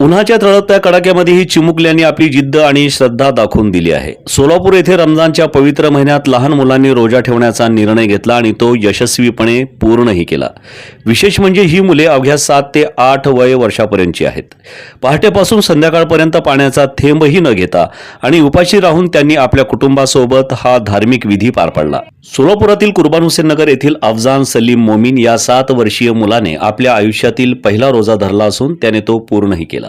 उन्हाच्या तळपत्या कडाक्यामध्ये ही चिमुकल्यांनी आपली जिद्द आणि श्रद्धा दाखवून दिली आहे. सोलापूर येथे रमजानच्या पवित्र महिन्यात लहान मुलांनी रोजा ठेवण्याचा निर्णय घेतला आणि तो यशस्वीपणे पूर्णही केला. विशेष म्हणजे ही मुले अवघ्या सात ते आठ वय वर्षापर्यंतची आहेत. पहाटेपासून संध्याकाळपर्यंत पाण्याचा थेंबही न घेता आणि उपाशी राहून त्यांनी आपल्या कुटुंबासोबत हा धार्मिक विधी पार पाडला. सोलापुरातील कुर्बान हुसेन नगर येथील अफजान सलीम मोमीन या सात वर्षीय मुलाने आपल्या आयुष्यातील पहिला रोजा धरला असून त्याने तो पूर्णही केला.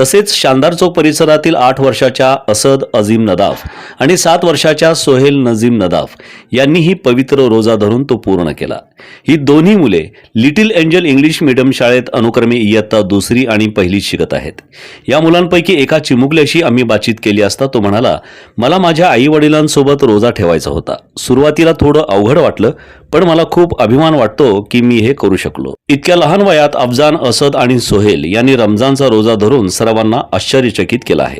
तसेच शानदार चौक परिसरातील आठ वर्षाच्या असद अझीम नदाफ आणि सात वर्षाच्या सोहेल नजीम नदाफ यांनीही पवित्र रोजा धरून तो पूर्ण केला. ही दोन्ही मुले लिटिल एंजल इंग्लिश मीडियम शाळेत अनुक्रमे इयत्ता दुसरी आणि पहिली शिकत आहेत. या मुलांपैकी एका चिमुकल्याशी आम्ही बातचीत केली असता तो म्हणाला मला माझ्या आई वडिलांसोबत रोजा ठेवायचा होता. सुरुवातीला थोडं अवघड वाटलं पण मला खूप अभिमान वाटतो की मी हे करू शकलो. इतक्या लहान वयात अफजान असद आणि सोहेल यांनी रमजानचा रोजा धरून सर्वांना आश्चर्यचकित केलं आहे.